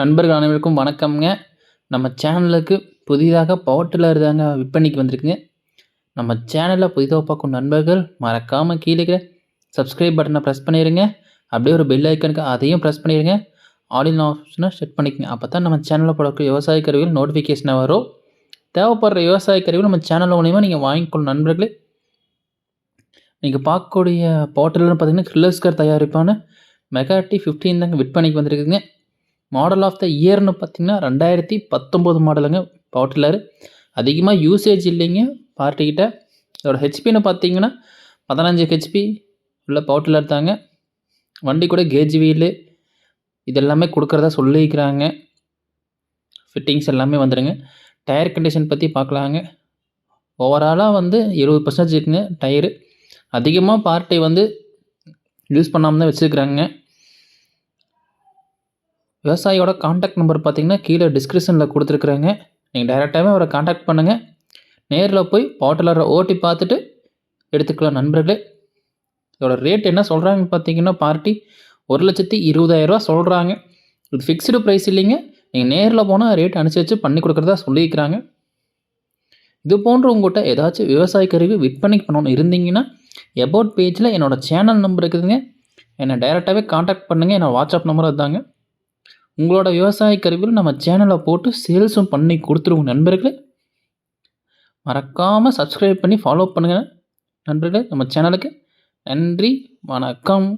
நண்பர்கள் அனைவருக்கும் வணக்கம்ங்க. நம்ம சேனலுக்கு புதிதாக பவர் டில்லர் தாங்க விற்பனைக்கு வந்திருக்குங்க. நம்ம சேனலில் புதிதாக பார்க்கும் நண்பர்கள் மறக்காமல் கீழே இருக்கிற சப்ஸ்கிரைப் பட்டனை ப்ரெஸ் பண்ணிடுங்க அப்படியே ஒரு பெல் ஐக்கனுக்கு அதையும் ப்ரெஸ் பண்ணிடுங்க ஆல் ஆப்ஷனை செட் பண்ணிக்கோங்க. அப்போ தான் நம்ம சேனலில் போடக்கூடிய விவசாய கருவிகள் நோட்டிஃபிகேஷனாக வரும். தேவைப்படுற விவசாய கருவிகள் நம்ம சேனல் மூலிமா நீங்கள் வாங்கிக்கொள்ளும் நண்பர்களே. நீங்கள் பார்க்கக்கூடிய பவர் பார்த்தீங்கன்னா கிர்லஸ்கர் தயாரிப்பான மெகாட்டி ஃபிஃப்டீன் தாங்க விற்பனைக்கு வந்திருக்குங்க மாடல் ஆஃப் த இயர்னு பார்த்தீங்கன்னா ரெண்டாயிரத்தி பத்தொம்போது மாடலுங்க பவர் டில்லர் அதிகமாக யூசேஜ் இல்லைங்க பார்ட்டிக்கிட்ட இதோட ஹெச்பின்னு பார்த்தீங்கன்னா பதினஞ்சு ஹெச்பி உள்ள பவர் டில்லர் தாங்க. வண்டி கூட கேஜ் வீலு இதெல்லாமே கொடுக்குறதா சொல்லிக்கிறாங்க. ஃபிட்டிங்ஸ் எல்லாமே வந்துடுங்க டயர் கண்டிஷன் பற்றி பார்க்கலாங்க ஓவராலாக வந்து இருபது பர்சன்டேஜ் இருக்குங்க டயரு அதிகமாக பார்ட்டி வந்து யூஸ் பண்ணாமல் தான் வச்சுருக்குறாங்க. விவசாயியோட காண்டாக்ட் நம்பர் பார்த்தீங்கன்னா கீழே டிஸ்கிரிப்ஷனில் கொடுத்துருக்குறேங்க. நீங்கள் டைரெக்டாகவே அவரை காண்டாக்ட் பண்ணுங்கள் நேரில் போய் பாட்டிலரை ஓட்டி பார்த்துட்டு எடுத்துக்கலாம் நண்பர்களே. இதோட ரேட் என்ன சொல்கிறாங்கன்னு பார்த்தீங்கன்னா பார்ட்டி ஒரு லட்சத்தி இருபதாயிரரூவா சொல்கிறாங்க இது ஃபிக்ஸ்டு ப்ரைஸ் இல்லைங்க. நீங்கள் நேரில் போனால் ரேட் அனுசரித்து பண்ணி கொடுக்குறதா சொல்லியிருக்கிறாங்க. இது போன்று உங்கள்கிட்ட ஏதாச்சும் விவசாய கருவி விற்பனைக்கு பண்ணணும் இருந்தீங்கன்னா எபோட் பேஜில் என்னோடய சேனல் நம்பர் இருக்குதுங்க. என்னை டைரெக்டாகவே காண்டாக்ட் பண்ணுங்கள் என்னோடய வாட்ஸ்அப் நம்பர் அதுதாங்க. உங்களோட விவசாய கருவிகள் நம்ம சேனலை போட்டு சேல்ஸும் பண்ணி கொடுத்துருவோம் நண்பர்களே. மறக்காமல் சப்ஸ்கிரைப் பண்ணி ஃபாலோ பண்ணுங்கள் நண்பர்களே நம்ம சேனலுக்கு நன்றி வணக்கம்.